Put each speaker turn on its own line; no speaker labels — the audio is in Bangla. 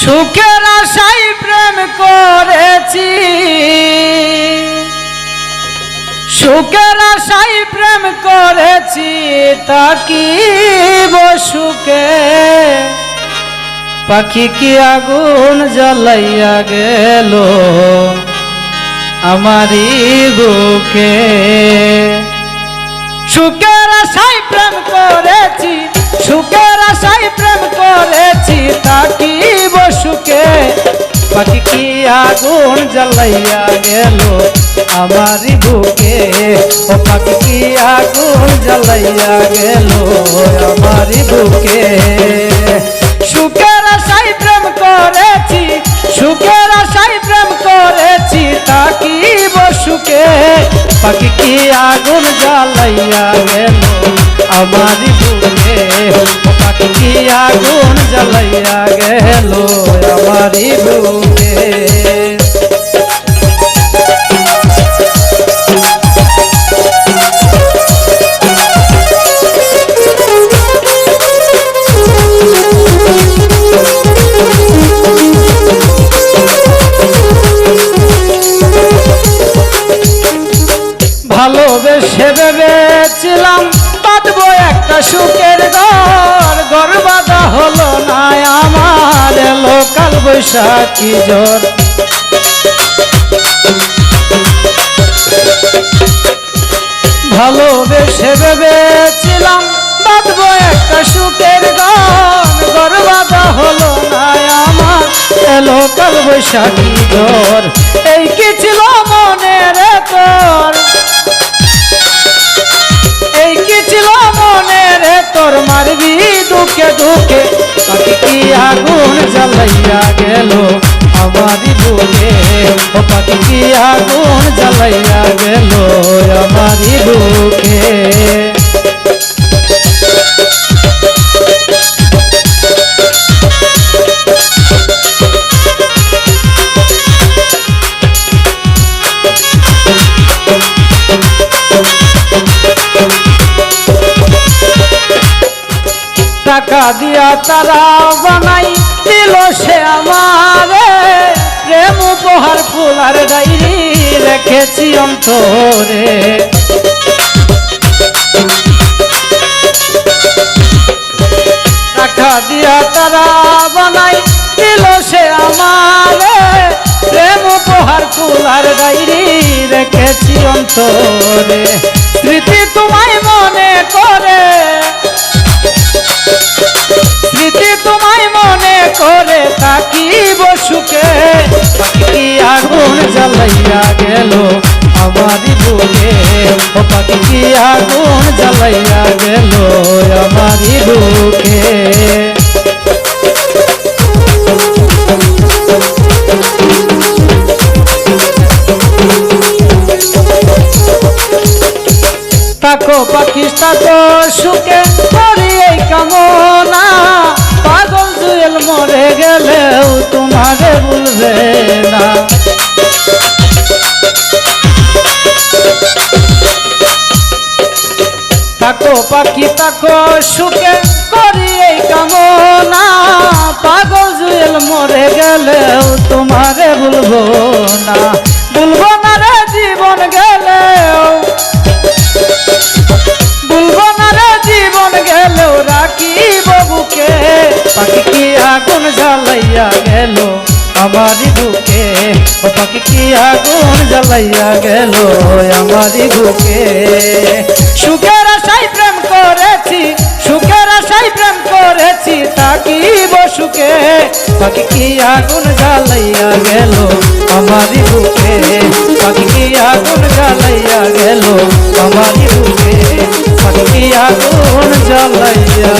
সুখের আশাই প্রেম করেছি। সুখের আশাই প্রেম করেছি তাকি সুখে? পাখি কি আগুন জ্বালাইয়া গেল আমারি বুকে? সুখের আশাই প্রেম করেছি সুখের আশাই প্রেম করেছি তাকি সুখে? পাখি কি আগুন জ্বালাইয়া গেল আমারি বুকে? ও পাখি কি আগুন জ্বালাইয়া গেল আমারি বুকে? সুখের আশাই প্রেম করেছি, সুখের আশাই প্রেম করেছি তাকি সুখে? পাখি কি আগুন জ্বালাইয়া গেল আমারি বুকে ও পাখি কি আগুন জ্বালাইয়া ভেবেছিলাম বাঁধবো একটা সুখের ঘর। বাঁধা হলো না আমার লোকাল বৈশাখী জ্বর ভালোবেসে ভেবেছিলাম বাঁধবো একটা সুখের ঘর। বাঁধা হলো না আমার লোকাল বৈশাখী জ্বর এই কি ছিল মনে রে তোর দুঃখে পাখি কি আগুন জ্বালাইয়া গেল। আমারি বুকে ও পাখি কি আগুন জ্বালাইয়া গেল আমারি বুকে। টাকা দিয়া তারা বানাই দিল সে আমারে। প্রেম উপহার ফুলার ডাইরি রেখেছি অন্তরে। টাকা দিয়া তারা বানাই দিল সে আমারে। প্রেম উপহার ফুলার ডাইরি রেখেছি অন্তরে। বসুকে পাখি আগুন জ্বালাইয়া গেল। আমারি বুকে, ও পাখি আগুন জ্বালাইয়া গেল আমারি বুকে। পাখি সুখে এই কামনা তাকো পাখি তাকো, সুখে করি এই কামনা। পাগল জুয়েল মরে গেলেও তোমারে ভুলবো না। ভুলবো না রে জীবন গেলেও। ভুলবো না রে জীবন গেলেও রাখি বুকে। পাখি কি আগুন জ্বালাইয়া গেল? আমারি বুকে ও কি আগুন জ্বালাইয়া গেল আমারি বুকে? সুখের আশাই প্রেম করেছি, সুখের আশাই প্রেম করেছি তাকি বসুকে পাখি কি আগুন জ্বালাইয়া গেল আমারি বুকে? পাখি কি আগুন জ্বালাইয়া গেল আমারি বুকে? পাখি কি আগুন জ্বালাইয়া